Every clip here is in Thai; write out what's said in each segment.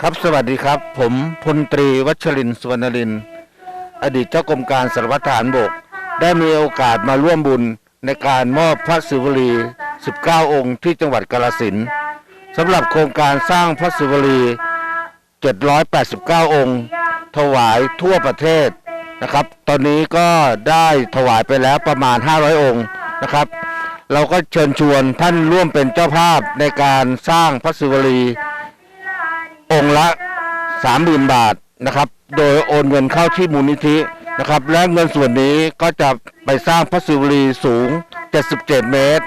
ครับสวัสดีครับ ผมพลตรีวัชรินสุวรรณริน อดีตเจ้ากรมการสารวัตรทหารบก ได้มีโอกาสมาร่วมบุญในการมอบพระศิวลี 19 องค์ที่จังหวัดกาฬสินสำหรับโครงการสร้างพระศิวลี 789 องค์ ถวายทั่วประเทศนะครับ ตอนนี้ก็ได้ถวายไปแล้วประมาณ 500 องค์นะครับ เราก็เชิญชวนท่านร่วมเป็นเจ้าภาพในการสร้างพระศิวลี 30,000บาทนะครับ โดยโอนเงินเข้าที่มูลนิธินะครับ และเงินส่วนนี้ก็จะไปสร้างพระศิวลีสูง 77 เมตร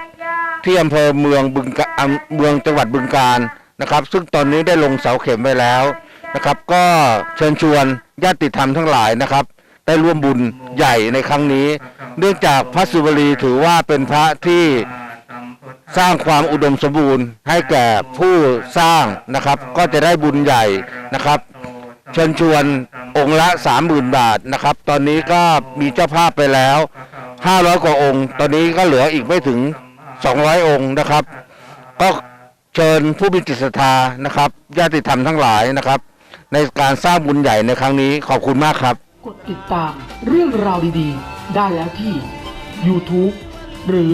ที่อำเภอเมืองบึงเมืองจังหวัดบึงการนะครับ ซึ่งตอนนี้ได้ลงเสาเข็มไว้แล้วนะครับ ก็เชิญชวนญาติธรรมทั้งหลายนะครับ ได้ร่วมบุญใหญ่ในครั้งนี้ เนื่องจากพระศิวลีถือว่าเป็นพระที่ สร้างความอุดมสมบูรณ์ให้แก่ผู้สร้างนะครับ ก็จะได้บุญใหญ่นะครับเชิญชวนองค์ละ 30,000 บาทนะครับ ตอนนี้ก็มีเจ้าภาพไปแล้ว 500 กว่าองค์ ตอนนี้ก็เหลืออีกไม่ถึง 200 องค์นะครับ ก็เชิญผู้มีจิตศรัทธานะครับญาติธรรมทั้งหลายนะครับ ในการสร้างบุญใหญ่ในครั้งนี้ขอบคุณมากครับ กดติดตามเรื่องราวดีๆ ได้แล้วที่ YouTube หรือ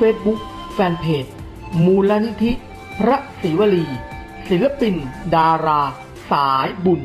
Facebook แฟนเพจ มูลนิธิ พระศิวลี ศิลปิน ดารา สายบุญ